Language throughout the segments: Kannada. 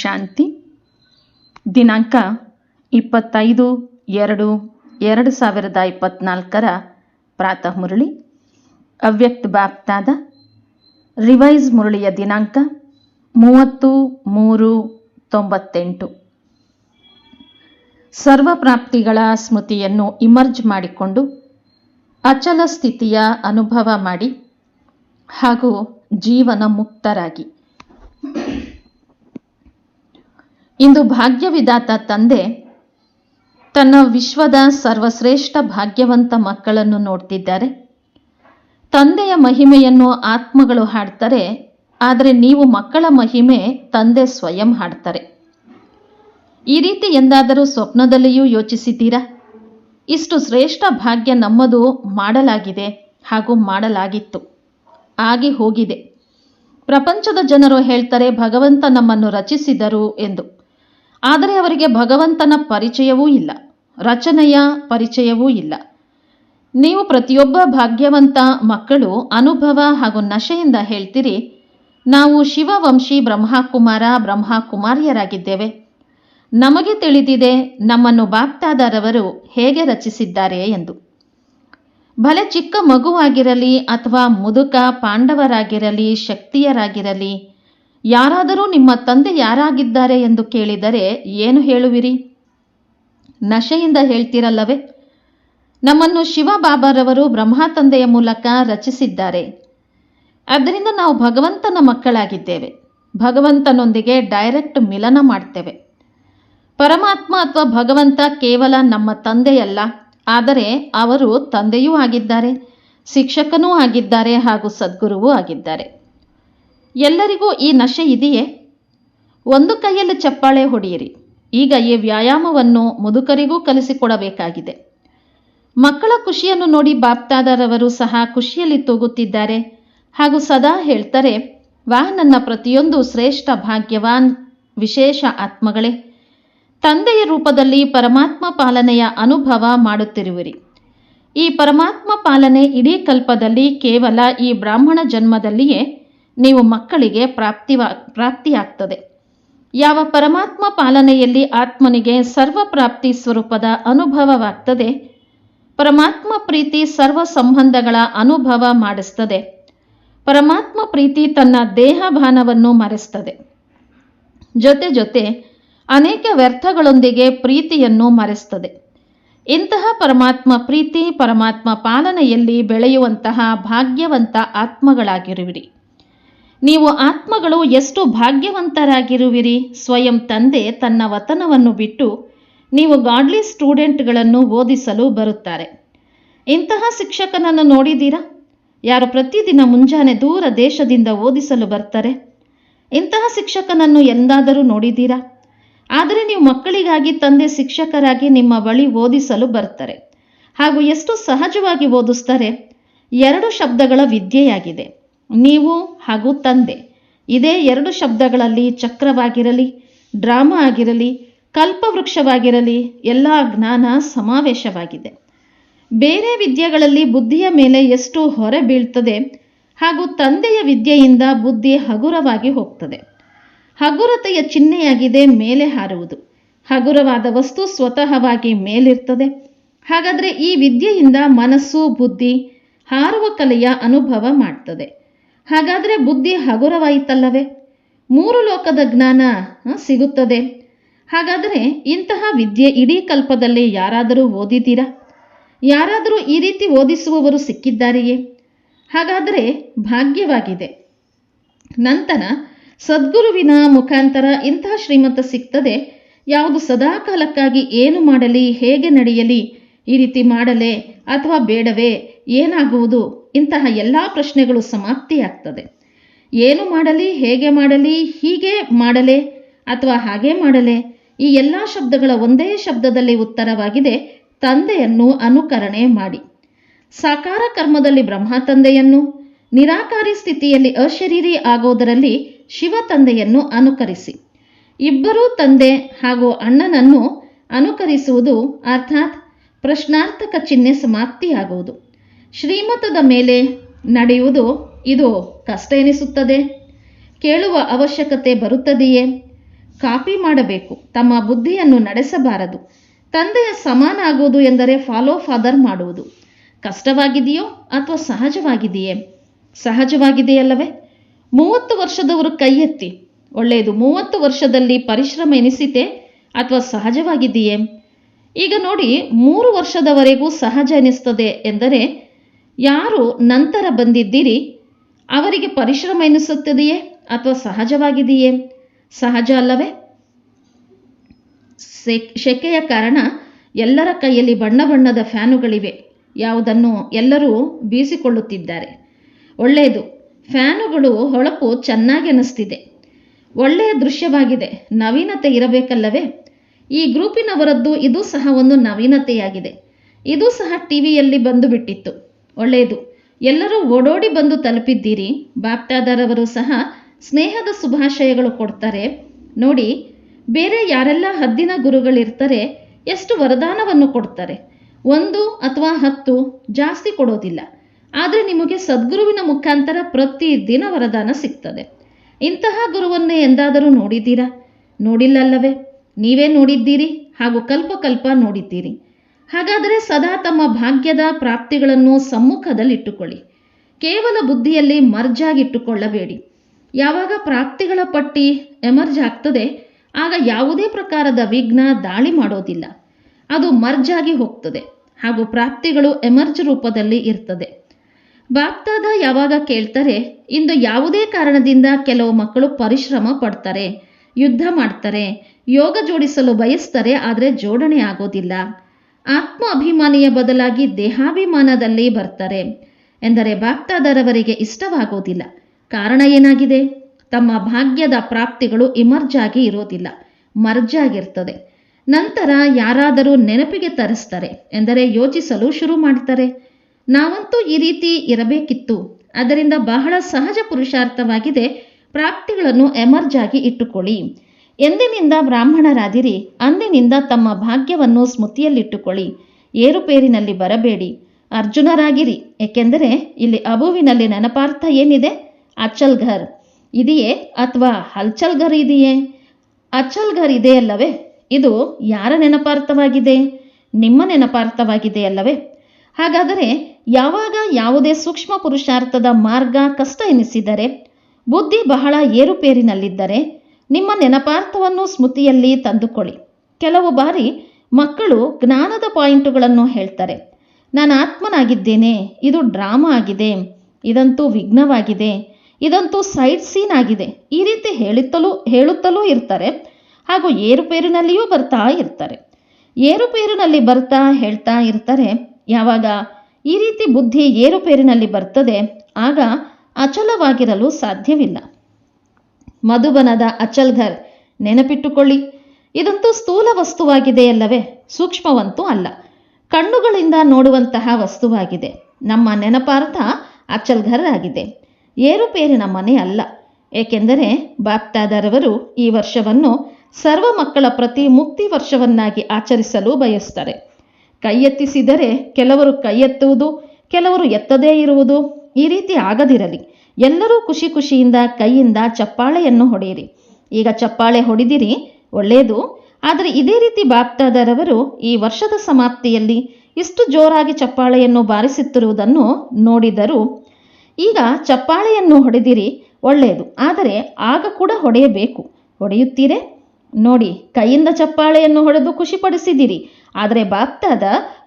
ಶಾಂತಿ. ದಿನಾಂಕ ಇಪ್ಪತ್ತೈದು ಎರಡು ಎರಡು ಸಾವಿರದ ಇಪ್ಪತ್ತ್ನಾಲ್ಕರ ಪ್ರಾತಃ ಮುರಳಿ. ಅವ್ಯಕ್ತ ಬಾಪ್ತಾದ ರಿವೈಸ್ ಮುರಳಿಯ ದಿನಾಂಕ ಮೂವತ್ತು ಮೂರು ತೊಂಬತ್ತೆಂಟು. ಸರ್ವಪ್ರಾಪ್ತಿಗಳ ಸ್ಮೃತಿಯನ್ನು ಇಮರ್ಜ್ ಮಾಡಿಕೊಂಡು ಅಚಲ ಸ್ಥಿತಿಯ ಅನುಭವ ಮಾಡಿ ಹಾಗೂ ಜೀವನ ಮುಕ್ತರಾಗಿ. ಇಂದು ಭಾಗ್ಯವಿದಾತ ತಂದೆ ತನ್ನ ವಿಶ್ವದ ಸರ್ವಶ್ರೇಷ್ಠ ಭಾಗ್ಯವಂತ ಮಕ್ಕಳನ್ನು ನೋಡ್ತಿದ್ದಾರೆ. ತಂದೆಯ ಮಹಿಮೆಯನ್ನು ಆತ್ಮಗಳು ಹಾಡ್ತಾರೆ, ಆದರೆ ನೀವು ಮಕ್ಕಳ ಮಹಿಮೆ ತಂದೆ ಸ್ವಯಂ ಹಾಡ್ತಾರೆ. ಈ ರೀತಿ ಎಂದಾದರೂ ಸ್ವಪ್ನದಲ್ಲಿಯೂ ಯೋಚಿಸಿದ್ದೀರಾ? ಇಷ್ಟು ಶ್ರೇಷ್ಠ ಭಾಗ್ಯ ನಮ್ಮದು ಮಾಡಲಾಗಿದೆ ಹಾಗೂ ಮಾಡಲಾಗಿತ್ತು, ಆಗಿ ಹೋಗಿದೆ. ಪ್ರಪಂಚದ ಜನರು ಹೇಳ್ತಾರೆ, ಭಗವಂತ ನಮ್ಮನ್ನು ರಚಿಸಿದರು ಎಂದು. ಆದರೆ ಅವರಿಗೆ ಭಗವಂತನ ಪರಿಚಯವೂ ಇಲ್ಲ, ರಚನೆಯ ಪರಿಚಯವೂ ಇಲ್ಲ. ನೀವು ಪ್ರತಿಯೊಬ್ಬ ಭಾಗ್ಯವಂತ ಮಕ್ಕಳು ಅನುಭವ ಹಾಗೂ ನಶೆಯಿಂದ ಹೇಳ್ತೀರಿ, ನಾವು ಶಿವವಂಶಿ ಬ್ರಹ್ಮಕುಮಾರ ಬ್ರಹ್ಮಕುಮಾರಿಯರಾಗಿದ್ದೇವೆ. ನಮಗೆ ತಿಳಿದಿದೆ ನಮ್ಮನ್ನು ಬಾಪ್ತಾದಾರವರು ಹೇಗೆ ರಚಿಸಿದ್ದಾರೆ ಎಂದು. ಭಲೆ ಚಿಕ್ಕ ಮಗುವಾಗಿರಲಿ ಅಥವಾ ಮುದುಕ ಪಾಂಡವರಾಗಿರಲಿ, ಶಕ್ತಿಯರಾಗಿರಲಿ ಯಾರಾದರೂ ನಿಮ್ಮ ತಂದೆ ಯಾರಾಗಿದ್ದಾರೆ ಎಂದು ಕೇಳಿದರೆ ಏನು ಹೇಳುವಿರಿ? ನಶೆಯಿಂದ ಹೇಳ್ತಿರಲ್ಲವೇ? ನಮ್ಮನ್ನು ಶಿವಬಾಬಾರವರು ಬ್ರಹ್ಮ ತಂದೆಯ ಮೂಲಕ ರಚಿಸಿದ್ದಾರೆ. ಆದ್ದರಿಂದ ನಾವು ಭಗವಂತನ ಮಕ್ಕಳಾಗಿದ್ದೇವೆ. ಭಗವಂತನೊಂದಿಗೆ ಡೈರೆಕ್ಟ್ ಮಿಲನ ಮಾಡ್ತೇವೆ. ಪರಮಾತ್ಮ ಅಥವಾ ಭಗವಂತ ಕೇವಲ ನಮ್ಮ ತಂದೆಯಲ್ಲ. ಆದರೆ ಅವರು ತಂದೆಯೂ ಆಗಿದ್ದಾರೆ, ಶಿಕ್ಷಕನೂ ಆಗಿದ್ದಾರೆ ಹಾಗೂ ಸದ್ಗುರುವೂ ಆಗಿದ್ದಾರೆ. ಎಲ್ಲರಿಗೂ ಈ ನಶೆ ಇದೆಯೇ? ಒಂದು ಕೈಯಲ್ಲಿ ಚಪ್ಪಾಳೆ ಹೊಡೆಯಿರಿ. ಈಗ ಈ ವ್ಯಾಯಾಮವನ್ನು ಮುದುಕರಿಗೂ ಕಲಿಸಿಕೊಡಬೇಕಾಗಿದೆ. ಮಕ್ಕಳ ಖುಷಿಯನ್ನು ನೋಡಿ ಬಾಪ್ತಾದರವರು ಸಹ ಖುಷಿಯಲ್ಲಿ ತೂಗುತ್ತಿದ್ದಾರೆ. ಹಾಗೂ ಸದಾ ಹೇಳ್ತಾರೆ ವಾಹ್ ನನ್ನ ಪ್ರತಿಯೊಂದು ಶ್ರೇಷ್ಠ ಭಾಗ್ಯವಾನ್ ವಿಶೇಷ ಆತ್ಮಗಳೇ. ತಂದೆಯ ರೂಪದಲ್ಲಿ ಪರಮಾತ್ಮ ಪಾಲನೆಯ ಅನುಭವ ಮಾಡುತ್ತಿರುವಿರಿ. ಈ ಪರಮಾತ್ಮ ಪಾಲನೆ ಇಡೀ ಕಲ್ಪದಲ್ಲಿ ಕೇವಲ ಈ ಬ್ರಾಹ್ಮಣ ಜನ್ಮದಲ್ಲಿಯೇ ನೀವು ಮಕ್ಕಳಿಗೆ ಪ್ರಾಪ್ತಿವಾ ಪ್ರಾಪ್ತಿಯಾಗ್ತದೆ. ಯಾವ ಪರಮಾತ್ಮ ಪಾಲನೆಯಲ್ಲಿ ಆತ್ಮನಿಗೆ ಸರ್ವ ಪ್ರಾಪ್ತಿ ಸ್ವರೂಪದ ಅನುಭವವಾಗ್ತದೆ, ಪರಮಾತ್ಮ ಪ್ರೀತಿ ಸರ್ವ ಸಂಬಂಧಗಳ ಅನುಭವ ಮಾಡಿಸ್ತದೆ. ಪರಮಾತ್ಮ ಪ್ರೀತಿ ತನ್ನ ದೇಹಭಾನವನ್ನು ಮರೆಸ್ತದೆ. ಜೊತೆ ಜೊತೆ ಅನೇಕ ವ್ಯರ್ಥಗಳೊಂದಿಗೆ ಪ್ರೀತಿಯನ್ನು ಮರೆಸ್ತದೆ. ಇಂತಹ ಪರಮಾತ್ಮ ಪ್ರೀತಿ ಪರಮಾತ್ಮ ಪಾಲನೆಯಲ್ಲಿ ಬೆಳೆಯುವಂತಹ ಭಾಗ್ಯವಂತ ಆತ್ಮಗಳಾಗಿರುವಿರಿ. ನೀವು ಆತ್ಮಗಳು ಎಷ್ಟು ಭಾಗ್ಯವಂತರಾಗಿರುವಿರಿ? ಸ್ವಯಂ ತಂದೆ ತನ್ನ ವತನವನ್ನು ಬಿಟ್ಟು ನೀವು ಗಾಡ್ಲಿ ಸ್ಟೂಡೆಂಟ್ಗಳನ್ನು ಓದಿಸಲು ಬರುತ್ತಾರೆ. ಇಂತಹ ಶಿಕ್ಷಕನನ್ನು ನೋಡಿದ್ದೀರಾ? ಯಾರು ಪ್ರತಿದಿನ ಮುಂಜಾನೆ ದೂರ ದೇಶದಿಂದ ಓದಿಸಲು ಬರ್ತಾರೆ? ಇಂತಹ ಶಿಕ್ಷಕನನ್ನು ಎಂದಾದರೂ ನೋಡಿದ್ದೀರಾ? ಆದರೆ ನೀವು ಮಕ್ಕಳಿಗಾಗಿ ತಂದೆ ಶಿಕ್ಷಕರಾಗಿ ನಿಮ್ಮ ಬಳಿ ಓದಿಸಲು ಬರ್ತಾರೆ. ಹಾಗೂ ಎಷ್ಟು ಸಹಜವಾಗಿ ಓದಿಸ್ತಾರೆ ಎರಡು ಶಬ್ದಗಳ ವಿದ್ಯೆಯಾಗಿದೆ. ನೀವು ಹಾಗೂ ತಂದೆ. ಇದೇ ಎರಡು ಶಬ್ದಗಳಲ್ಲಿ ಚಕ್ರವಾಗಿರಲಿ, ಡ್ರಾಮಾ ಆಗಿರಲಿ, ಕಲ್ಪವೃಕ್ಷವಾಗಿರಲಿ, ಎಲ್ಲ ಜ್ಞಾನ ಸಮಾವೇಶವಾಗಿದೆ. ಬೇರೆ ವಿದ್ಯೆಗಳಲ್ಲಿ ಬುದ್ಧಿಯ ಮೇಲೆ ಎಷ್ಟು ಹೊರೆ ಬೀಳ್ತದೆ ಹಾಗೂ ತಂದೆಯ ವಿದ್ಯೆಯಿಂದ ಬುದ್ಧಿ ಹಗುರವಾಗಿ ಹೋಗ್ತದೆ. ಹಗುರತೆಯ ಚಿಹ್ನೆಯಾಗಿದೆ ಮೇಲೆ ಹಾರುವುದು. ಹಗುರವಾದ ವಸ್ತು ಸ್ವತಃವಾಗಿ ಮೇಲಿರ್ತದೆ. ಹಾಗಾದರೆ ಈ ವಿದ್ಯೆಯಿಂದ ಮನಸ್ಸು, ಬುದ್ಧಿ ಹಾರುವ ಕಲೆಯ ಅನುಭವ ಮಾಡ್ತದೆ. ಹಾಗಾದರೆ ಬುದ್ಧಿ ಹಗುರವಾಯಿತಲ್ಲವೇ? ಮೂರು ಲೋಕದ ಜ್ಞಾನ ಸಿಗುತ್ತದೆ. ಹಾಗಾದರೆ ಇಂತಹ ವಿದ್ಯೆ ಇಡೀ ಕಲ್ಪದಲ್ಲಿ ಯಾರಾದರೂ ಓದಿದ್ದೀರಾ? ಯಾರಾದರೂ ಈ ರೀತಿ ಓದಿಸುವವರು ಸಿಕ್ಕಿದ್ದಾರೆಯೇ? ಹಾಗಾದರೆ ಭಾಗ್ಯವಾಗಿದೆ. ನಂತರ ಸದ್ಗುರುವಿನ ಮುಖಾಂತರ ಇಂತಹ ಶ್ರೀಮಂತ ಸಿಗ್ತದೆ. ಯಾವುದು ಸದಾಕಾಲಕ್ಕಾಗಿ ಏನು ಮಾಡಲಿ, ಹೇಗೆ ನಡೆಯಲಿ, ಈ ರೀತಿ ಮಾಡಲೇ ಅಥವಾ ಬೇಡವೇ, ಏನಾಗುವುದು? ಇಂತಹ ಎಲ್ಲ ಪ್ರಶ್ನೆಗಳು ಸಮಾಪ್ತಿಯಾಗ್ತದೆ ಏನು ಮಾಡಲಿ, ಹೇಗೆ ಮಾಡಲಿ, ಹೀಗೆ ಮಾಡಲೇ ಅಥವಾ ಹಾಗೆ ಮಾಡಲೇ ಈ ಎಲ್ಲ ಶಬ್ದಗಳ ಒಂದೇ ಶಬ್ದದಲ್ಲಿ ಉತ್ತರವಾಗಿದೆ, ತಂದೆಯನ್ನು ಅನುಕರಣೆ ಮಾಡಿ. ಸಾಕಾರ ಕರ್ಮದಲ್ಲಿ ಬ್ರಹ್ಮ ತಂದೆಯನ್ನು, ನಿರಾಕಾರಿ ಸ್ಥಿತಿಯಲ್ಲಿ ಅಶರೀರಿ ಆಗೋದರಲ್ಲಿ ಶಿವ ತಂದೆಯನ್ನು ಅನುಕರಿಸಿ. ಇಬ್ಬರೂ ತಂದೆ ಹಾಗೂ ಅಣ್ಣನನ್ನು ಅನುಕರಿಸುವುದು ಅರ್ಥಾತ್ ಪ್ರಶ್ನಾರ್ಥಕ ಚಿಹ್ನೆ ಸಮಾಪ್ತಿಯಾಗುವುದು. ಶ್ರೀಮತದ ಮೇಲೆ ನಡೆಯುವುದು ಇದು ಕಷ್ಟ ಎನಿಸುತ್ತದೆ ಕೇಳುವ ಅವಶ್ಯಕತೆ ಬರುತ್ತದೆಯೇ? ಕಾಪಿ ಮಾಡಬೇಕು. ತಮ್ಮ ಬುದ್ಧಿಯನ್ನು ನಡೆಸಬಾರದು. ತಂದೆಯ ಸಮಾನ ಆಗುವುದು ಎಂದರೆ ಫಾಲೋ ಫಾದರ್ ಮಾಡುವುದು. ಕಷ್ಟವಾಗಿದೆಯೋ ಅಥವಾ ಸಹಜವಾಗಿದೆಯೇ? ಸಹಜವಾಗಿದೆಯಲ್ಲವೇ? ಮೂವತ್ತು ವರ್ಷದವರು ಕೈ ಎತ್ತಿ ಒಳ್ಳೆಯದು, ಮೂವತ್ತು ವರ್ಷದಲ್ಲಿ ಪರಿಶ್ರಮ ಎನಿಸಿತೆ ಅಥವಾ ಸಹಜವಾಗಿದೆಯೇ? ಈಗ ನೋಡಿ, ಮೂರು ವರ್ಷದವರೆಗೂ ಸಹಜ ಎನಿಸ್ತದೆ ಎಂದರೆ ಯಾರು ನಂತರ ಬಂದಿದ್ದೀರಿ? ಅವರಿಗೆ ಪರಿಶ್ರಮ ಎನಿಸುತ್ತದೆಯೇ ಅಥವಾ ಸಹಜವಾಗಿದೆಯೇ? ಸಹಜ ಅಲ್ಲವೇ? ಶೆಕೆಯ ಕಾರಣ ಎಲ್ಲರ ಕೈಯಲ್ಲಿ ಬಣ್ಣ ಬಣ್ಣದ ಫ್ಯಾನುಗಳಿವೆ. ಯಾವುದನ್ನು ಎಲ್ಲರೂ ಬೀಸಿಕೊಳ್ಳುತ್ತಿದ್ದಾರೆ. ಒಳ್ಳೆಯದು. ಫ್ಯಾನುಗಳು ಹೊಳಪು ಚೆನ್ನಾಗಿ ಅನಿಸ್ತಿದೆ. ಒಳ್ಳೆಯ ದೃಶ್ಯವಾಗಿದೆ. ನವೀನತೆ ಇರಬೇಕಲ್ಲವೇ? ಈ ಗ್ರೂಪಿನವರದ್ದು ಇದು ಸಹ ಒಂದು ನವೀನತೆಯಾಗಿದೆ. ಇದು ಸಹ ಟಿವಿಯಲ್ಲಿ ಬಂದು ಬಿಟ್ಟಿತ್ತು ಒಳ್ಳೆಯದು. ಎಲ್ಲರೂ ಓಡೋಡಿ ಬಂದು ತಲುಪಿದ್ದೀರಿ. ಬಾಪ್ತಾದರವರು ಸಹ ಸ್ನೇಹದ ಶುಭಾಶಯಗಳು ಕೊಡ್ತಾರೆ. ನೋಡಿ, ಬೇರೆ ಯಾರೆಲ್ಲ ಹದ್ದಿನ ಗುರುಗಳಿರ್ತಾರೆ, ಎಷ್ಟು ವರದಾನವನ್ನು ಕೊಡ್ತಾರೆ? ಒಂದು ಅಥವಾ ಹತ್ತು ಜಾಸ್ತಿ ಕೊಡೋದಿಲ್ಲ. ಆದರೆ ನಿಮಗೆ ಸದ್ಗುರುವಿನ ಮುಖಾಂತರ ಪ್ರತಿದಿನ ವರದಾನ ಸಿಗ್ತದೆ. ಇಂತಹ ಗುರುವನ್ನೇ ಎಂದಾದರೂ ನೋಡಿದ್ದೀರಾ? ನೋಡಿಲ್ಲಲ್ಲವೇ? ನೀವೇ ನೋಡಿದ್ದೀರಿ ಹಾಗೂ ಕಲ್ಪ ಕಲ್ಪ ನೋಡಿದ್ದೀರಿ. ಹಾಗಾದರೆ ಸದಾ ತಮ್ಮ ಭಾಗ್ಯದ ಪ್ರಾಪ್ತಿಗಳನ್ನು ಸಮ್ಮುಖದಲ್ಲಿಟ್ಟುಕೊಳ್ಳಿ. ಕೇವಲ ಬುದ್ಧಿಯಲ್ಲಿ ಮರ್ಜಾಗಿಟ್ಟುಕೊಳ್ಳಬೇಡಿ. ಯಾವಾಗ ಪ್ರಾಪ್ತಿಗಳ ಪಟ್ಟಿ ಎಮರ್ಜ್ ಆಗ್ತದೆ, ಆಗ ಯಾವುದೇ ಪ್ರಕಾರದ ವಿಘ್ನ ದಾಳಿ ಮಾಡೋದಿಲ್ಲ. ಅದು ಮರ್ಜಾಗಿ ಹೋಗ್ತದೆ ಹಾಗೂ ಪ್ರಾಪ್ತಿಗಳು ಎಮರ್ಜ್ ರೂಪದಲ್ಲಿ ಇರ್ತದೆ. ಬಾಪ್ತಾದ ಯಾವಾಗ ಕೇಳ್ತಾರೆ, ಇಂದು ಯಾವುದೇ ಕಾರಣದಿಂದ ಕೆಲವು ಮಕ್ಕಳು ಪರಿಶ್ರಮ ಪಡ್ತಾರೆ, ಯುದ್ಧ ಮಾಡ್ತಾರೆ, ಯೋಗ ಜೋಡಿಸಲು ಬಯಸ್ತಾರೆ, ಆದರೆ ಜೋಡಣೆ ಆಗೋದಿಲ್ಲ. ಆತ್ಮ ಅಭಿಮಾನಿಯ ಬದಲಾಗಿ ದೇಹಾಭಿಮಾನದಲ್ಲಿ ಬರ್ತಾರೆ. ಎಂದರೆ ಭಕ್ತಾದರವರಿಗೆ ಇಷ್ಟವಾಗೋದಿಲ್ಲ. ಕಾರಣ ಏನಾಗಿದೆ? ತಮ್ಮ ಭಾಗ್ಯದ ಪ್ರಾಪ್ತಿಗಳು ಇಮರ್ಜ್ ಆಗಿ ಇರೋದಿಲ್ಲ. ಮರ್ಜ್ ಆಗಿರ್ತದೆ ನಂತರ ಯಾರಾದರೂ ನೆನಪಿಗೆ ತರಿಸ್ತಾರೆ. ಎಂದರೆ ಯೋಚಿಸಲು ಶುರು ಮಾಡ್ತಾರೆ. ನಾವಂತೂ ಈ ರೀತಿ ಇರಬೇಕಿತ್ತು. ಅದರಿಂದ ಬಹಳ ಸಹಜ ಪುರುಷಾರ್ಥವಾಗಿದೆ. ಪ್ರಾಪ್ತಿಗಳನ್ನು ಎಮರ್ಜ್ ಆಗಿ ಇಟ್ಟುಕೊಳ್ಳಿ. ಎಂದಿನಿಂದ ಬ್ರಾಹ್ಮಣರಾದಿರಿ, ಅಂದಿನಿಂದ ತಮ್ಮ ಭಾಗ್ಯವನ್ನು ಸ್ಮೃತಿಯಲ್ಲಿಟ್ಟುಕೊಳ್ಳಿ. ಏರುಪೇರಿನಲ್ಲಿ ಬರಬೇಡಿ. ಅರ್ಜುನರಾಗಿರಿ, ಏಕೆಂದರೆ ಇಲ್ಲಿ ಅಬುವಿನಲ್ಲಿ ನೆನಪಾರ್ಥ ಏನಿದೆ? ಅಚಲ್ ಘರ್ ಇದೆಯೇ ಅಥವಾ ಹಲ್ಚಲ್ಘರ್ ಇದೆಯೇ? ಅಚ್ಚಲ್ಘರ್ ಘರ್ ಇದೆಯಲ್ಲವೇ ಇದು ಯಾರ ನೆನಪಾರ್ಥವಾಗಿದೆ? ನಿಮ್ಮ ನೆನಪಾರ್ಥವಾಗಿದೆಯಲ್ಲವೇ ಹಾಗಾದರೆ ಯಾವಾಗ ಯಾವುದೇ ಸೂಕ್ಷ್ಮ ಪುರುಷಾರ್ಥದ ಮಾರ್ಗ ಕಷ್ಟ ಎನಿಸಿದರೆ, ಬುದ್ಧಿ ಬಹಳ ಏರುಪೇರಿನಲ್ಲಿದ್ದರೆ ನಿಮ್ಮ ನೆನಪಾರ್ಥವನ್ನು ಸ್ಮೃತಿಯಲ್ಲಿ ತಂದುಕೊಳ್ಳಿ. ಕೆಲವು ಬಾರಿ ಮಕ್ಕಳು ಜ್ಞಾನದ ಪಾಯಿಂಟುಗಳನ್ನು ಹೇಳ್ತಾರೆ. ನಾನು ಆತ್ಮನಾಗಿದ್ದೇನೆ, ಇದು ಡ್ರಾಮಾ ಆಗಿದೆ, ಇದಂತೂ ವಿಘ್ನವಾಗಿದೆ, ಇದಂತೂ ಸೈಡ್ ಸೀನ್ ಆಗಿದೆ ಈ ರೀತಿ ಹೇಳುತ್ತಲೂ ಹೇಳುತ್ತಲೂ ಇರ್ತಾರೆ. ಹಾಗೂ ಏರುಪೇರಿನಲ್ಲಿಯೂ ಬರ್ತಾ ಇರ್ತಾರೆ. ಏರುಪೇರಿನಲ್ಲಿ ಬರ್ತಾ ಹೇಳ್ತಾ ಇರ್ತಾರೆ. ಯಾವಾಗ ಈ ರೀತಿ ಬುದ್ಧಿ ಏರುಪೇರಿನಲ್ಲಿ ಬರ್ತದೆ, ಆಗ ಅಚಲವಾಗಿರಲು ಸಾಧ್ಯವಿಲ್ಲ. ಮಧುಬನದ ಅಚಲ್ಘರ್ ನೆನಪಿಟ್ಟುಕೊಳ್ಳಿ, ಇದಂತೂ ಸ್ಥೂಲ ವಸ್ತುವಾಗಿದೆಯಲ್ಲವೇ? ಸೂಕ್ಷ್ಮವಂತೂ ಅಲ್ಲ. ಕಣ್ಣುಗಳಿಂದ ನೋಡುವಂತಹ ವಸ್ತುವಾಗಿದೆ. ನಮ್ಮ ನೆನಪಾರ್ಥ ಅಚಲ್ಘರ್ ಆಗಿದೆ. ಏರುಪೇರಿನ ಮನೆ ಅಲ್ಲ. ಏಕೆಂದರೆ ಬಾಪ್ತಾದರವರು ಈ ವರ್ಷವನ್ನು ಸರ್ವ ಮಕ್ಕಳ ಪ್ರತಿ ಮುಕ್ತಿ ವರ್ಷವನ್ನಾಗಿ ಆಚರಿಸಲು ಬಯಸ್ತಾರೆ. ಕೈ ಎತ್ತಿಸಿದರೆ ಕೆಲವರು ಕೈ ಎತ್ತುವುದು ಕೆಲವರು ಎತ್ತದೇ ಇರುವುದು ಈ ರೀತಿ ಆಗದಿರಲಿ. ಎಲ್ಲರೂ ಖುಷಿ ಖುಷಿಯಿಂದ ಕೈಯಿಂದ ಚಪ್ಪಾಳೆಯನ್ನು ಹೊಡೆಯಿರಿ. ಈಗ ಚಪ್ಪಾಳೆ ಹೊಡೆದಿರಿ, ಒಳ್ಳೆಯದು. ಆದರೆ ಇದೇ ರೀತಿ ಬಾಪ್ತಾದರವರು ಈ ವರ್ಷದ ಸಮಾಪ್ತಿಯಲ್ಲಿ ಇಷ್ಟು ಜೋರಾಗಿ ಚಪ್ಪಾಳೆಯನ್ನು ಬಾರಿಸುತ್ತಿರುವುದನ್ನು ನೋಡಿದರು ಈಗ ಚಪ್ಪಾಳೆಯನ್ನು ಹೊಡೆದಿರಿ, ಒಳ್ಳೆಯದು. ಆದರೆ ಆಗ ಕೂಡ ಹೊಡೆಯಬೇಕು. ಹೊಡೆಯುತ್ತೀರೇ? ನೋಡಿ, ಕೈಯಿಂದ ಚಪ್ಪಾಳೆಯನ್ನು ಹೊಡೆದು ಖುಷಿಪಡಿಸಿದಿರಿ. ಆದರೆ ಬಾಪ್ತಾದ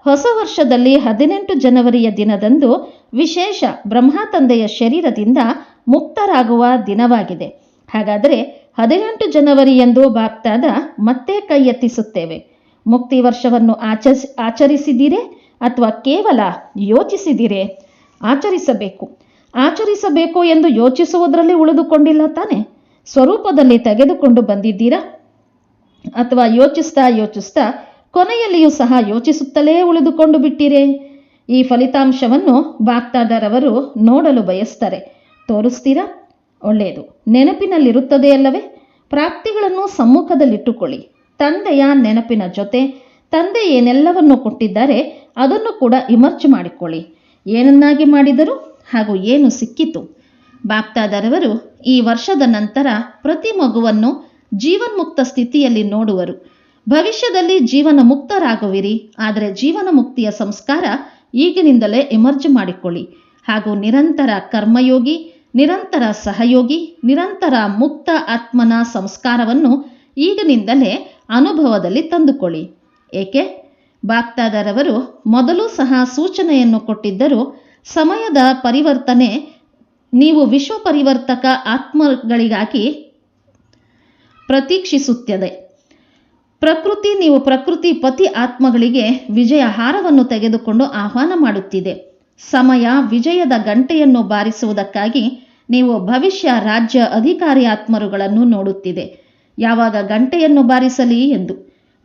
ಹೊಸ ವರ್ಷದಲ್ಲಿ ಹದಿನೆಂಟು ಜನವರಿಯ ದಿನದಂದು ವಿಶೇಷ ಬ್ರಹ್ಮ ತಂದೆಯ ಶರೀರದಿಂದ ಮುಕ್ತರಾಗುವ ದಿನವಾಗಿದೆ. ಹಾಗಾದರೆ ಹದಿನೆಂಟು ಜನವರಿಯಂದು ಬಾಪ್ತಾದ ಮತ್ತೆ ಕೈ ಎತ್ತಿಸುತ್ತೇವೆ. ಮುಕ್ತಿ ವರ್ಷವನ್ನು ಆಚರಿಸಿ ಆಚರಿಸಿದಿರೇ ಅಥವಾ ಕೇವಲ ಯೋಚಿಸಿದಿರೆ? ಆಚರಿಸಬೇಕು. ಆಚರಿಸಬೇಕು ಎಂದು ಯೋಚಿಸುವುದರಲ್ಲಿ ಉಳಿದುಕೊಂಡಿಲ್ಲ ತಾನೆ? ಸ್ವರೂಪದಲ್ಲಿ ತೆಗೆದುಕೊಂಡು ಬಂದಿದ್ದೀರಾ? ಅಥವಾ ಯೋಚಿಸ್ತಾ ಯೋಚಿಸ್ತಾ ಕೊನೆಯಲ್ಲಿಯೂ ಸಹ ಯೋಚಿಸುತ್ತಲೇ ಉಳಿದುಕೊಂಡು ಬಿಟ್ಟಿರೆ. ಈ ಫಲಿತಾಂಶವನ್ನು ಬಾಕ್ತಾದರವರು ನೋಡಲು ಬಯಸ್ತಾರೆ. ತೋರಿಸ್ತೀರಾ? ಒಳ್ಳೆಯದು. ನೆನಪಿನಲ್ಲಿರುತ್ತದೆಯಲ್ಲವೇ ಪ್ರಾಪ್ತಿಗಳನ್ನು ಸಮ್ಮುಖದಲ್ಲಿಟ್ಟುಕೊಳ್ಳಿ. ತಂದೆಯ ನೆನಪಿನ ಜೊತೆ ತಂದೆ ಏನೆಲ್ಲವನ್ನು ಕೊಟ್ಟಿದ್ದಾರೆ, ಅದನ್ನು ಕೂಡ ಇಮರ್ಜ್ ಮಾಡಿಕೊಳ್ಳಿ. ಏನನ್ನಾಗಿ ಮಾಡಿದರು ಹಾಗೂ ಏನು ಸಿಕ್ಕಿತು? ಬಾಪ್ತಾದರವರು ಈ ವರ್ಷದ ನಂತರ ಪ್ರತಿ ಮಗುವನ್ನು ಜೀವನ್ಮುಕ್ತ ಸ್ಥಿತಿಯಲ್ಲಿ ನೋಡುವರು. ಭವಿಷ್ಯದಲ್ಲಿ ಜೀವನ ಮುಕ್ತರಾಗುವಿರಿ, ಆದರೆ ಜೀವನ ಮುಕ್ತಿಯ ಸಂಸ್ಕಾರ ಈಗಿನಿಂದಲೇ ಎಮರ್ಜ್ ಮಾಡಿಕೊಳ್ಳಿ. ಹಾಗೂ ನಿರಂತರ ಕರ್ಮಯೋಗಿ, ನಿರಂತರ ಸಹಯೋಗಿ, ನಿರಂತರ ಮುಕ್ತ ಆತ್ಮನ ಸಂಸ್ಕಾರವನ್ನು ಈಗಿನಿಂದಲೇ ಅನುಭವದಲ್ಲಿ ತಂದುಕೊಳ್ಳಿ. ಏಕೆ? ಬಾಗ್ತಾದರವರು ಮೊದಲು ಸಹ ಸೂಚನೆಯನ್ನು ಕೊಟ್ಟಿದ್ದರೂ, ಸಮಯದ ಪರಿವರ್ತನೆ, ನೀವು ವಿಶ್ವ ಪರಿವರ್ತಕ ಆತ್ಮಗಳಿಗಾಗಿ ಪ್ರತೀಕ್ಷಿಸುತ್ತದೆ. ಪ್ರಕೃತಿ ನೀವು ಪ್ರಕೃತಿ ಪತಿ ಆತ್ಮಗಳಿಗೆ ವಿಜಯ ಹಾರವನ್ನು ತೆಗೆದುಕೊಂಡು ಆಹ್ವಾನ ಮಾಡುತ್ತಿದೆ. ಸಮಯ ವಿಜಯದ ಗಂಟೆಯನ್ನು ಬಾರಿಸುವುದಕ್ಕಾಗಿ ನೀವು ಭವಿಷ್ಯ ರಾಜ್ಯ ಅಧಿಕಾರಿ ಆತ್ಮರುಗಳನ್ನು ನೋಡುತ್ತಿದೆ. ಯಾವಾಗ ಗಂಟೆಯನ್ನು ಬಾರಿಸಲಿ ಎಂದು.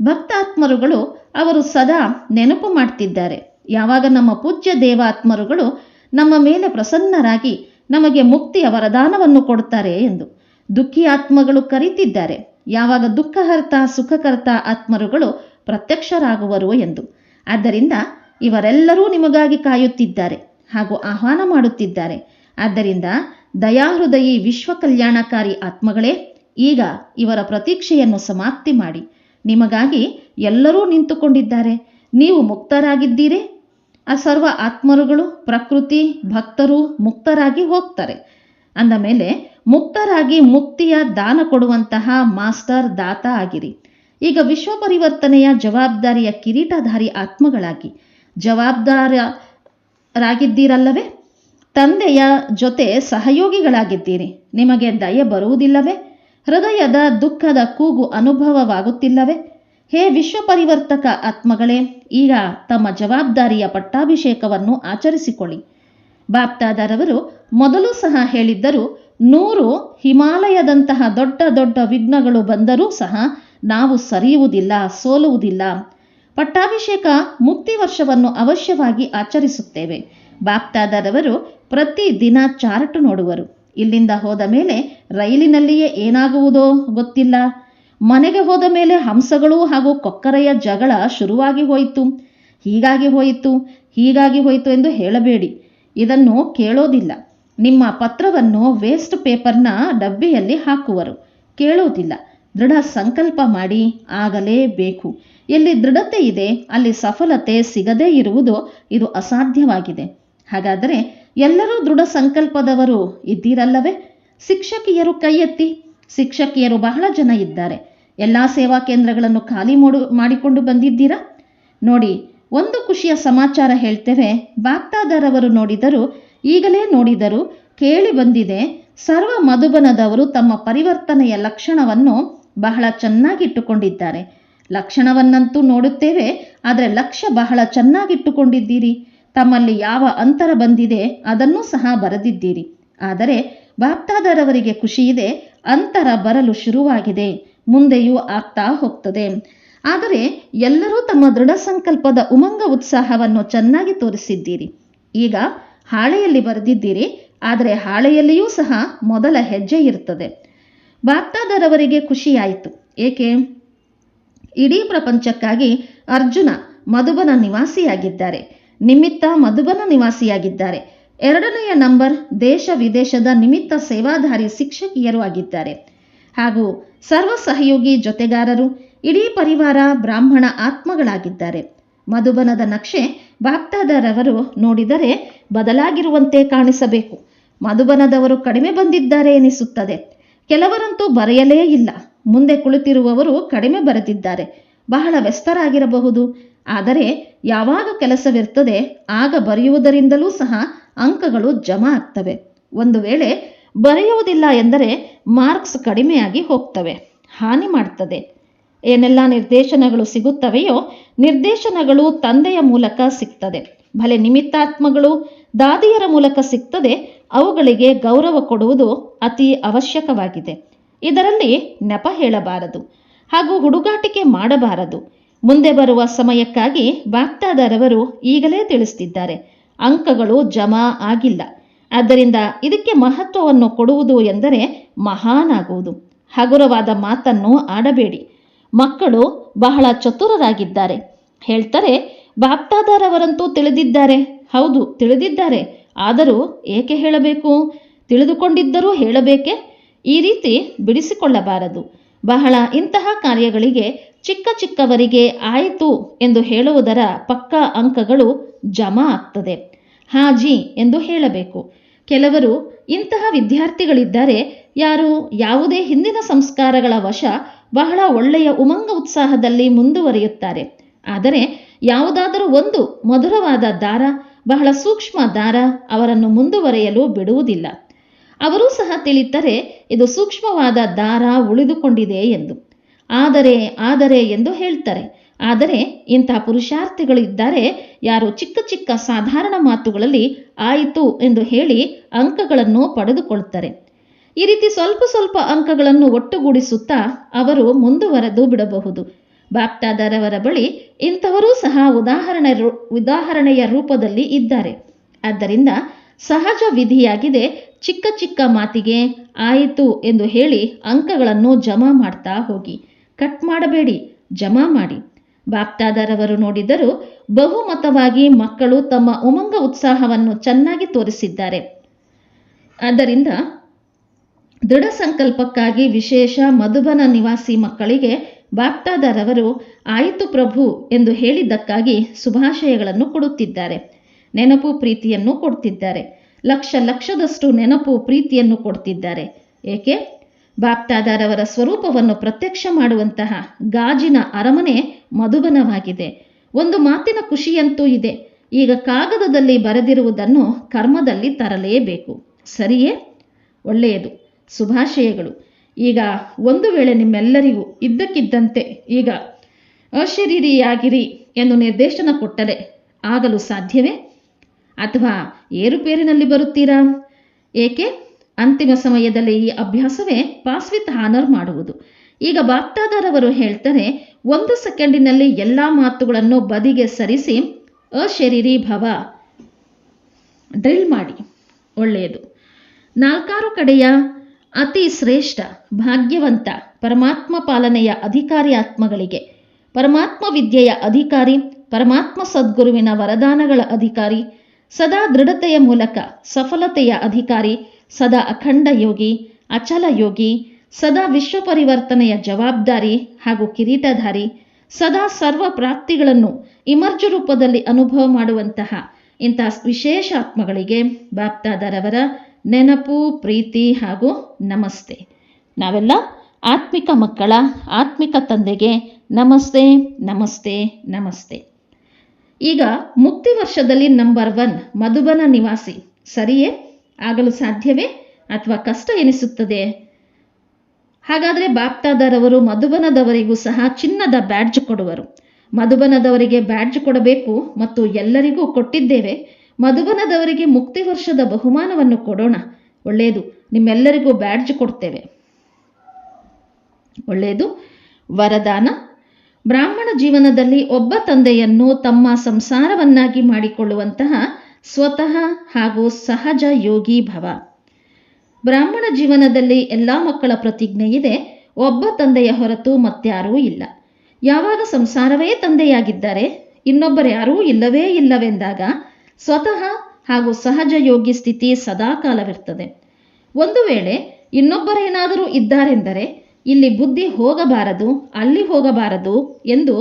ಭಕ್ತಾತ್ಮರುಗಳು ಅವರು ಸದಾ ನೆನಪು ಮಾಡ್ತಿದ್ದಾರೆ. ಯಾವಾಗ ನಮ್ಮ ಪೂಜ್ಯ ದೇವಾತ್ಮರುಗಳು ನಮ್ಮ ಮೇಲೆ ಪ್ರಸನ್ನರಾಗಿ ನಮಗೆ ಮುಕ್ತಿಯ ವರದಾನವನ್ನು ಕೊಡುತ್ತಾರೆ ಎಂದು ದುಃಖಿ ಆತ್ಮಗಳು ಕರೀತಿದ್ದಾರೆ. ಯಾವಾಗ ದುಃಖಹರ್ತ ಸುಖಕರ್ತ ಆತ್ಮರುಗಳು ಪ್ರತ್ಯಕ್ಷರಾಗುವರು ಎಂದು. ಆದ್ದರಿಂದ ಇವರೆಲ್ಲರೂ ನಿಮಗಾಗಿ ಕಾಯುತ್ತಿದ್ದಾರೆ ಹಾಗೂ ಆಹ್ವಾನ ಮಾಡುತ್ತಿದ್ದಾರೆ. ಆದ್ದರಿಂದ ದಯಾಹೃದಯಿ ವಿಶ್ವ ಕಲ್ಯಾಣಕಾರಿ ಆತ್ಮಗಳೇ, ಈಗ ಇವರ ಪ್ರತೀಕ್ಷೆಯನ್ನು ಸಮಾಪ್ತಿ ಮಾಡಿ. ನಿಮಗಾಗಿ ಎಲ್ಲರೂ ನಿಂತುಕೊಂಡಿದ್ದಾರೆ. ನೀವು ಮುಕ್ತರಾಗಿದ್ದೀರೇ. ಆ ಸರ್ವ ಆತ್ಮರುಗಳು, ಪ್ರಕೃತಿ, ಭಕ್ತರು ಮುಕ್ತರಾಗಿ ಹೋಗ್ತಾರೆ. ಅಂದ ಮೇಲೆ, ಮುಕ್ತರಾಗಿ ಮುಕ್ತಿಯ ದಾನ ಕೊಡುವಂತಹ ಮಾಸ್ಟರ್ ದಾತ ಆಗಿರಿ. ಈಗ ವಿಶ್ವ ಪರಿವರ್ತನೆಯ ಜವಾಬ್ದಾರಿಯ ಕಿರೀಟಧಾರಿ ಆತ್ಮಗಳಾಗಿ. ಜವಾಬ್ದಾರರಾಗಿದ್ದೀರಲ್ಲವೇ? ತಂದೆಯ ಜೊತೆ ಸಹಯೋಗಿಗಳಾಗಿದ್ದೀರಿ. ನಿಮಗೆ ದಯೆ ಬರುವುದಿಲ್ಲವೇ? ಹೃದಯದ ದುಃಖದ ಕೂಗು ಅನುಭವವಾಗುತ್ತಿಲ್ಲವೇ? ಹೇ ವಿಶ್ವ ಪರಿವರ್ತಕ ಆತ್ಮಗಳೇ, ಈಗ ತಮ್ಮ ಜವಾಬ್ದಾರಿಯ ಪಟ್ಟಾಭಿಷೇಕವನ್ನು ಆಚರಿಸಿಕೊಳ್ಳಿ. ಬಾಪ್ತಾದರವರು ಮೊದಲು ಸಹ ಹೇಳಿದ್ದರು, ನೂರು ಹಿಮಾಲಯದಂತಹ ದೊಡ್ಡ ದೊಡ್ಡ ವಿಘ್ನಗಳು ಬಂದರೂ ಸಹ ನಾವು ಸರಿಯುವುದಿಲ್ಲ, ಸೋಲುವುದಿಲ್ಲ. ಪಟ್ಟಾಭಿಷೇಕ ಮುಕ್ತಿ ವರ್ಷವನ್ನು ಅವಶ್ಯವಾಗಿ ಆಚರಿಸುತ್ತೇವೆ. ಬಾಪ್ತಾದರವರು ಪ್ರತಿ ದಿನ ಚಾರ್ಟ್ ನೋಡುವರು. ಇಲ್ಲಿಂದ ಹೋದ ಮೇಲೆ ರೈಲಿನಲ್ಲಿಯೇ ಏನಾಗುವುದೋ ಗೊತ್ತಿಲ್ಲ. ಮನೆಗೆ ಹೋದ ಮೇಲೆ ಹಂಸಗಳು ಹಾಗೂ ಕೊಕ್ಕರೆಯ ಜಗಳ ಶುರುವಾಗಿ ಹೋಯಿತು. ಹೀಗಾಗಿ ಹೋಯಿತು ಹೀಗಾಗಿ ಹೋಯಿತು ಎಂದು ಹೇಳಬೇಡಿ. ಇದನ್ನು ಕೇಳೋದಿಲ್ಲ. ನಿಮ್ಮ ಪತ್ರವನ್ನು ವೇಸ್ಟ್ ಪೇಪರ್ನ ಡಬ್ಬಿಯಲ್ಲಿ ಹಾಕುವರು. ಕೇಳೋದಿಲ್ಲ. ದೃಢ ಸಂಕಲ್ಪ ಮಾಡಿ ಆಗಲೇಬೇಕು ಎಲ್ಲಿ ದೃಢತೆ ಇದೆ, ಅಲ್ಲಿ ಸಫಲತೆ ಸಿಗದೇ ಇರುವುದು ಇದು ಅಸಾಧ್ಯವಾಗಿದೆ. ಹಾಗಾದರೆ ಎಲ್ಲರೂ ದೃಢ ಸಂಕಲ್ಪದವರು ಇದ್ದೀರಲ್ಲವೇ? ಶಿಕ್ಷಕಿಯರು ಕೈ ಎತ್ತಿ ಶಿಕ್ಷಕಿಯರು ಬಹಳ ಜನ ಇದ್ದಾರೆ. ಎಲ್ಲ ಸೇವಾ ಕೇಂದ್ರಗಳನ್ನು ಖಾಲಿ ಮಾಡು, ಮಾಡಿಕೊಂಡು ಬಂದಿದ್ದೀರಾ? ನೋಡಿ ಒಂದು ಖುಷಿಯ ಸಮಾಚಾರ ಹೇಳ್ತೇವೆ. ಬಾಗ್ದಾದರವರು ನೋಡಿದರು, ಈಗಲೇ ನೋಡಿದರು ಕೇಳಿ ಬಂದಿದೆ. ಸರ್ವ ಮಧುಬನದವರು ತಮ್ಮ ಪರಿವರ್ತನೆಯ ಲಕ್ಷಣವನ್ನು ಬಹಳ ಚೆನ್ನಾಗಿಟ್ಟುಕೊಂಡಿದ್ದಾರೆ ಲಕ್ಷಣವನ್ನಂತೂ ನೋಡುತ್ತೇವೆ, ಆದರೆ ಲಕ್ಷ್ಯ ಬಹಳ ಚೆನ್ನಾಗಿಟ್ಟುಕೊಂಡಿದ್ದೀರಿ ತಮ್ಮಲ್ಲಿ ಯಾವ ಅಂತರ ಬಂದಿದೆ ಅದನ್ನೂ ಸಹ ಬರೆದಿದ್ದೀರಿ. ಆದರೆ ಬಾಪ್ತಾದರವರಿಗೆ ಖುಷಿಯಿದೆ, ಅಂತರ ಬರಲು ಶುರುವಾಗಿದೆ. ಮುಂದೆಯೂ ಆಗ್ತಾ ಹೋಗ್ತದೆ. ಆದರೆ ಎಲ್ಲರೂ ತಮ್ಮ ದೃಢ ಸಂಕಲ್ಪದ ಉಮಂಗ ಉತ್ಸಾಹವನ್ನು ಚೆನ್ನಾಗಿ ತೋರಿಸಿದ್ದೀರಿ. ಈಗ ಹಾಳೆಯಲ್ಲಿ ಬರೆದಿದ್ದೀರಿ, ಆದರೆ ಹಾಳೆಯಲ್ಲಿಯೂ ಸಹ ಮೊದಲ ಹೆಜ್ಜೆ ಇರುತ್ತದೆ. ಬಾಪ್ತಾದರವರಿಗೆ ಖುಷಿಯಾಯಿತು. ಏಕೆ? ಇಡೀ ಪ್ರಪಂಚಕ್ಕಾಗಿ ಅರ್ಜುನ ಮಧುಬನ ನಿವಾಸಿಯಾಗಿದ್ದಾರೆ. ನಿಮಿತ್ತ ಮಧುಬನ ನಿವಾಸಿಯಾಗಿದ್ದಾರೆ. ಎರಡನೆಯ ನಂಬರ್ ದೇಶ ವಿದೇಶದ ನಿಮಿತ್ತ ಸೇವಾಧಾರಿ ಶಿಕ್ಷಕಿಯರು ಆಗಿದ್ದಾರೆ. ಹಾಗೂ ಸರ್ವ ಸಹಯೋಗಿ ಜೊತೆಗಾರರು ಇಡೀ ಪರಿವಾರ ಬ್ರಾಹ್ಮಣ ಆತ್ಮಗಳಾಗಿದ್ದಾರೆ. ಮಧುಬನದ ನಕ್ಷೆ ಬಾಗ್ದಾದರವರು ನೋಡಿದರೆ ಬದಲಾಗಿರುವಂತೆ ಕಾಣಿಸಬೇಕು. ಮಧುಬನದವರು ಕಡಿಮೆ ಬಂದಿದ್ದಾರೆ ಎನಿಸುತ್ತದೆ. ಕೆಲವರಂತೂ ಬರೆಯಲೇ ಇಲ್ಲ. ಮುಂದೆ ಕುಳಿತಿರುವವರು ಕಡಿಮೆ ಬರೆದಿದ್ದಾರೆ. ಬಹಳ ವ್ಯಸ್ತರಾಗಿರಬಹುದು. ಆದರೆ ಯಾವಾಗ ಕೆಲಸವಿರ್ತದೆ, ಆಗ ಬರೆಯುವುದರಿಂದಲೂ ಸಹ ಅಂಕಗಳು ಜಮಾ ಆಗ್ತವೆ. ಒಂದು ವೇಳೆ ಬರೆಯುವುದಿಲ್ಲ ಎಂದರೆ ಮಾರ್ಕ್ಸ್ ಕಡಿಮೆಯಾಗಿ ಹೋಗ್ತವೆ. ಹಾನಿ ಮಾಡ್ತದೆ. ಏನೆಲ್ಲ ನಿರ್ದೇಶನಗಳು ಸಿಗುತ್ತವೆಯೋ ನಿರ್ದೇಶನಗಳು ತಂದೆಯ ಮೂಲಕ ಸಿಗ್ತದೆ. ಭಲೆ ನಿಮಿತ್ತಾತ್ಮಗಳು ದಾದಿಯರ ಮೂಲಕ ಸಿಗ್ತದೆ. ಅವುಗಳಿಗೆ ಗೌರವ ಕೊಡುವುದು ಅತಿ ಅವಶ್ಯಕವಾಗಿದೆ. ಇದರಲ್ಲಿ ನೆಪ ಹೇಳಬಾರದು. ಹಾಗೂ ಹುಡುಗಾಟಿಕೆ ಮಾಡಬಾರದು. ಮುಂದೆ ಬರುವ ಸಮಯಕ್ಕಾಗಿ ಬಾಕ್ತಾದರವರು ಈಗಲೇ ತಿಳಿಸ್ತಿದ್ದಾರೆ. ಅಂಕಗಳು ಜಮಾ ಆಗಿಲ್ಲ. ಆದ್ದರಿಂದ ಇದಕ್ಕೆ ಮಹತ್ವವನ್ನು ಕೊಡುವುದು ಎಂದರೆ ಮಹಾನ್ ಆಗುವುದು ಹಗುರವಾದ ಮಾತನ್ನು ಆಡಬೇಡಿ. ಮಕ್ಕಳು ಬಹಳ ಚತುರರಾಗಿದ್ದಾರೆ. ಹೇಳ್ತಾರೆ, ಬಾಪ್ತಾದಾರವರಂತೂ ತಿಳಿದಿದ್ದಾರೆ. ಹೌದು, ತಿಳಿದಿದ್ದಾರೆ. ಆದರೂ ಏಕೆ ಹೇಳಬೇಕು? ತಿಳಿದುಕೊಂಡಿದ್ದರೂ ಹೇಳಬೇಕೆ? ಈ ರೀತಿ ಬಿಡಿಸಿಕೊಳ್ಳಬಾರದು. ಬಹಳ ಇಂತಹ ಕಾರ್ಯಗಳಿಗೆ ಚಿಕ್ಕ ಚಿಕ್ಕವರಿಗೆ ಆಯಿತು ಎಂದು ಹೇಳುವುದರ ಪಕ್ಕ ಅಂಕಗಳು ಜಮಾ ಆಗ್ತದೆ. ಹಾಜಿ ಎಂದು ಹೇಳಬೇಕು. ಕೆಲವರು ಇಂತಹ ವಿದ್ಯಾರ್ಥಿಗಳಿದ್ದಾರೆ, ಯಾರು ಯಾವುದೇ ಹಿಂದಿನ ಸಂಸ್ಕಾರಗಳ ವಶ ಬಹಳ ಒಳ್ಳೆಯ ಉಮಂಗ ಉತ್ಸಾಹದಲ್ಲಿ ಮುಂದುವರಿಯುತ್ತಾರೆ. ಆದರೆ ಯಾವುದಾದರೂ ಒಂದು ಮಧುರವಾದ ದಾರ, ಬಹಳ ಸೂಕ್ಷ್ಮ ದಾರ ಅವರನ್ನು ಮುಂದುವರೆಯಲು ಬಿಡುವುದಿಲ್ಲ. ಅವರೂ ಸಹ ತಿಳಿತರೆ, ಇದು ಸೂಕ್ಷ್ಮವಾದ ದಾರ ಉಳಿದುಕೊಂಡಿದೆ ಎಂದು. ಆದರೆ ಆದರೆ ಎಂದು ಹೇಳ್ತಾರೆ. ಆದರೆ ಇಂತಹ ಪುರುಷಾರ್ಥಿಗಳಿದ್ದಾರೆ ಯಾರು ಚಿಕ್ಕ ಚಿಕ್ಕ ಸಾಧಾರಣ ಮಾತುಗಳಲ್ಲಿ ಆಯಿತು ಎಂದು ಹೇಳಿ ಅಂಕಗಳನ್ನು ಪಡೆದುಕೊಳ್ತಾರೆ. ಈ ರೀತಿ ಸ್ವಲ್ಪ ಸ್ವಲ್ಪ ಅಂಕಗಳನ್ನು ಒಟ್ಟುಗೂಡಿಸುತ್ತಾ ಅವರು ಮುಂದುವರೆದು ಬಿಡಬಹುದು. ಬಾಪ್ತಾದರವರ ಬಳಿ ಇಂಥವರೂ ಸಹ ಉದಾಹರಣೆ ಉದಾಹರಣೆಯ ರೂಪದಲ್ಲಿ ಇದ್ದಾರೆ. ಆದ್ದರಿಂದ ಸಹಜ ವಿಧಿಯಾಗಿದೆ, ಚಿಕ್ಕ ಚಿಕ್ಕ ಮಾತಿಗೆ ಆಯಿತು ಎಂದು ಹೇಳಿ ಅಂಕಗಳನ್ನು ಜಮಾ ಮಾಡ್ತಾ ಹೋಗಿ. ಕಟ್ ಮಾಡಬೇಡಿ, ಜಮಾ ಮಾಡಿ. ಬಾಪ್ತಾದರವರು ನೋಡಿದರೂ ಬಹುಮತವಾಗಿ ಮಕ್ಕಳು ತಮ್ಮ ಉಮಂಗ ಉತ್ಸಾಹವನ್ನು ಚೆನ್ನಾಗಿ ತೋರಿಸಿದ್ದಾರೆ. ಆದ್ದರಿಂದ ದೃಢ ಸಂಕಲ್ಪಕ್ಕಾಗಿ ವಿಶೇಷ ಮಧುಬನ ನಿವಾಸಿ ಮಕ್ಕಳಿಗೆ ಬಾಪ್ತಾದರವರು ಆಯಿತು ಪ್ರಭು ಎಂದು ಹೇಳಿದ್ದಕ್ಕಾಗಿ ಶುಭಾಶಯಗಳನ್ನು ಕೊಡುತ್ತಿದ್ದಾರೆ. ನೆನಪು ಪ್ರೀತಿಯನ್ನು ಕೊಡ್ತಿದ್ದಾರೆ. ಲಕ್ಷ ಲಕ್ಷದಷ್ಟು ನೆನಪು ಪ್ರೀತಿಯನ್ನು ಕೊಡ್ತಿದ್ದಾರೆ. ಏಕೆ? ಬಾಪ್ತಾದಾರವರ ಸ್ವರೂಪವನ್ನು ಪ್ರತ್ಯಕ್ಷ ಮಾಡುವಂತಹ ಗಾಜಿನ ಅರಮನೆ ಮಧುಬನವಾಗಿದೆ. ಒಂದು ಮಾತಿನ ಖುಷಿಯಂತೂ ಇದೆ. ಈಗ ಕಾಗದದಲ್ಲಿ ಬರೆದಿರುವುದನ್ನು ಕರ್ಮದಲ್ಲಿ ತರಲೇಬೇಕು. ಸರಿಯೇ? ಒಳ್ಳೆಯದು. ಶುಭಾಶಯಗಳು. ಈಗ ಒಂದು ವೇಳೆ ನಿಮ್ಮೆಲ್ಲರಿಗೂ ಇದ್ದಕ್ಕಿದ್ದಂತೆ ಈಗ ಅಶರೀರಿಯಾಗಿರಿ ಎಂದು ನಿರ್ದೇಶನ ಕೊಟ್ಟರೆ ಆಗಲು ಸಾಧ್ಯವೇ? ಅಥವಾ ಏರುಪೇರಿನಲ್ಲಿ ಬರುತ್ತೀರಾ? ಏಕೆ? ಅಂತಿಮ ಸಮಯದಲ್ಲಿ ಈ ಅಭ್ಯಾಸವೇ ಪಾಸ್ ವಿತ್ ಹಾನರ್ ಮಾಡುವುದು. ಈಗ ಬಾಪ್ತಾದಾರವರು ಹೇಳ್ತಾರೆ, ಒಂದು ಸೆಕೆಂಡಿನಲ್ಲಿ ಎಲ್ಲ ಮಾತುಗಳನ್ನು ಬದಿಗೆ ಸರಿಸಿ ಅಶರೀರಿ ಭವ ಡ್ರಿಲ್ ಮಾಡಿ. ಒಳ್ಳೆಯದು. ನಾಲ್ಕಾರು ಕಡೆಯ ಅತಿ ಶ್ರೇಷ್ಠ, ಭಾಗ್ಯವಂತ ಪರಮಾತ್ಮ ಪಾಲನೆಯ ಅಧಿಕಾರಿ ಆತ್ಮಗಳಿಗೆ ಪರಮಾತ್ಮ ವಿದ್ಯೆಯ ಅಧಿಕಾರಿ, ಪರಮಾತ್ಮ ಸದ್ಗುರುವಿನ ವರದಾನಗಳ ಅಧಿಕಾರಿ, ಸದಾ ದೃಢತೆಯ ಮೂಲಕ ಸಫಲತೆಯ ಅಧಿಕಾರಿ, ಸದಾ ಅಖಂಡ ಯೋಗಿ, ಅಚಲ ಯೋಗಿ, ಸದಾ ವಿಶ್ವ ಪರಿವರ್ತನೆಯ ಜವಾಬ್ದಾರಿ ಹಾಗೂ ಕಿರೀಟಧಾರಿ, ಸದಾ ಸರ್ವ ಪ್ರಾಪ್ತಿಗಳನ್ನು ಇಮರ್ಜು ರೂಪದಲ್ಲಿ ಅನುಭವ ಮಾಡುವಂತಹ ಇಂತಹ ವಿಶೇಷ ಆತ್ಮಗಳಿಗೆ ಬಾಪ್ತಾದರವರ ನೆನಪು, ಪ್ರೀತಿ ಹಾಗೂ ನಮಸ್ತೆ. ನಾವೆಲ್ಲ ಆತ್ಮಿಕ ಮಕ್ಕಳ, ಆತ್ಮಿಕ ತಂದೆಗೆ ನಮಸ್ತೆ ನಮಸ್ತೆ ನಮಸ್ತೆ. ಈಗ ಮುಕ್ತಿ ವರ್ಷದಲ್ಲಿ ನಂಬರ್ ಒನ್ ಮಧುಬನ ನಿವಾಸಿ. ಸರಿಯೇ? ಆಗಲು ಸಾಧ್ಯವೇ? ಅಥವಾ ಕಷ್ಟ ಎನಿಸುತ್ತದೆ? ಹಾಗಾದರೆ ಬಾಪ್ತಾದಾರವರು ಮಧುಬನದವರಿಗೂ ಸಹ ಚಿನ್ನದ ಬ್ಯಾಡ್ಜ್ ಕೊಡುವರು. ಮಧುಬನದವರಿಗೆ ಬ್ಯಾಡ್ಜ್ ಕೊಡಬೇಕು ಮತ್ತು ಎಲ್ಲರಿಗೂ ಕೊಟ್ಟಿದ್ದೇವೆ. ಮಧುಬನದವರಿಗೆ ಮುಕ್ತಿ ವರ್ಷದ ಬಹುಮಾನವನ್ನು ಕೊಡೋಣ. ಒಳ್ಳೆಯದು. ನಿಮ್ಮೆಲ್ಲರಿಗೂ ಬ್ಯಾಡ್ಜ್ ಕೊಡ್ತೇವೆ. ಒಳ್ಳೆಯದು. ವರದಾನ. ಬ್ರಾಹ್ಮಣ ಜೀವನದಲ್ಲಿ ಒಬ್ಬ ತಂದೆಯನ್ನು ತಮ್ಮ ಸಂಸಾರವನ್ನಾಗಿ ಮಾಡಿಕೊಳ್ಳುವಂತಹ ಸ್ವತಃ ಹಾಗೂ ಸಹಜ ಯೋಗಿ ಭವ. ಬ್ರಾಹ್ಮಣ ಜೀವನದಲ್ಲಿ ಎಲ್ಲ ಮಕ್ಕಳ ಪ್ರತಿಜ್ಞೆ ಇದೆ. ಒಬ್ಬ ತಂದೆಯ ಹೊರತು ಮತ್ಯಾರೂ ಇಲ್ಲ. ಯಾವಾಗ ಸಂಸಾರವೇ ತಂದೆಯಾಗಿದ್ದಾರೆ ಇನ್ನೊಬ್ಬರ್ಯಾರೂ ಇಲ್ಲವೇ ಇಲ್ಲವೆಂದಾಗ ಸ್ವತಃ ಹಾಗೂ ಸಹಜ ಯೋಗಿ ಸ್ಥಿತಿ ಸದಾಕಾಲವಿರ್ತದೆ ಒಂದು ವೇಳೆ ಇನ್ನೊಬ್ಬರೇನಾದರೂ ಇದ್ದಾರೆಂದರೆ ಇಲ್ಲಿ ಬುದ್ಧಿ ಹೋಗಬಾರದು, ಅಲ್ಲಿ ಹೋಗಬಾರದು ಎಂದು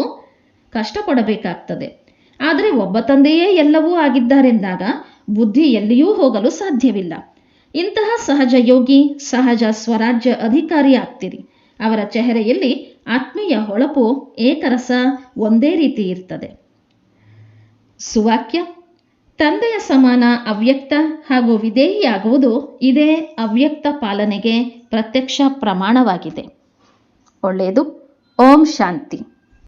ಕಷ್ಟಪಡಬೇಕಾಗ್ತದೆ. ಆದರೆ ಒಬ್ಬ ತಂದೆಯೇ ಎಲ್ಲವೂ ಆಗಿದ್ದಾರೆಂದಾಗ ಬುದ್ಧಿ ಎಲ್ಲಿಯೂ ಹೋಗಲು ಸಾಧ್ಯವಿಲ್ಲ. ಇಂತಹ ಸಹಜ ಯೋಗಿ, ಸಹಜ ಸ್ವರಾಜ್ಯ ಅಧಿಕಾರಿ ಆಗ್ತೀರಿ. ಅವರ ಚೆಹರೆಯಲ್ಲಿ ಆತ್ಮೀಯ ಹೊಳಪು, ಏಕರಸ, ಒಂದೇ ರೀತಿ ಇರ್ತದೆ. ಸುವಾಕ್ಯ ತಂದೆಯ ಸಮಾನ ಅವ್ಯಕ್ತ ಹಾಗೂ ವಿಧೇಯಿಯಾಗುವುದು ಇದೇ ಅವ್ಯಕ್ತ ಪಾಲನೆಗೆ ಪ್ರತ್ಯಕ್ಷ ಪ್ರಮಾಣವಾಗಿದೆ. ಒಳ್ಳೆಯದು. ಓಂ ಶಾಂತಿ.